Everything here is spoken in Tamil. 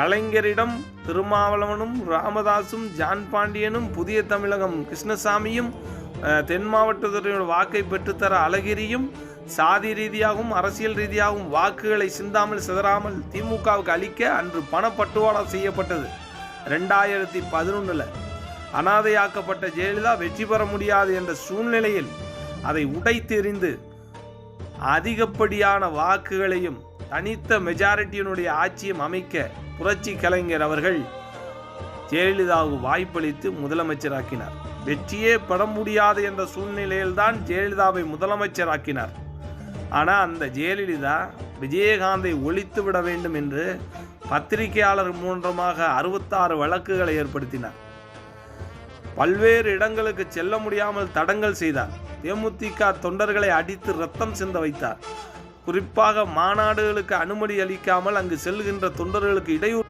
கலைஞரிடம் திருமாவளவனும் ராமதாசும் ஜான் பாண்டியனும் புதிய தமிழகம் கிருஷ்ணசாமியும் தென் மாவட்டத்துடைய வாக்கை பெற்றுத்தர அழகிரியும் சாதி ரீதியாகவும் அரசியல் ரீதியாகவும் வாக்குகளை சிந்தாமல் சிதறாமல் திமுகவுக்கு அளிக்க அன்று பணப்பட்டுவாடா செய்யப்பட்டது. ரெண்டாயிரத்தி பதினொன்றில் அனாதையாக்கப்பட்ட ஜெயலலிதா வெற்றி பெற முடியாது என்ற சூழ்நிலையில் அதை உடைத்தெறிந்து அதிகப்படியான வாக்குகளையும் தனித்த மெஜாரிட்டியினுடைய ஆட்சியும் அமைக்க புரட்சி கலைஞர் அவர்கள் ஜெயலலிதாவுக்கு வாய்ப்பளித்து முதலமைச்சராக்கினார். வெற்றியே பெற முடியாது என்ற சூழ்நிலையில்தான் ஜெயலலிதாவை முதலமைச்சராக்கினார். ஆனால் அந்த ஜெயலலிதா விஜயகாந்தை ஒழித்து விட வேண்டும் என்று பத்திரிகையாளர் மூலமாக அறுபத்தாறு வழக்குகளை ஏற்படுத்தினார். பல்வேறு இடங்களுக்கு செல்ல முடியாமல் தடங்கல் செய்தார். தேமுதிக தொண்டர்களை அடித்து ரத்தம் சிந்த வைத்தார். குறிப்பாக மாநாடுகளுக்கு அனுமதி அளிக்காமல் அங்கு செல்கின்ற தொண்டர்களுக்கு இடையூறு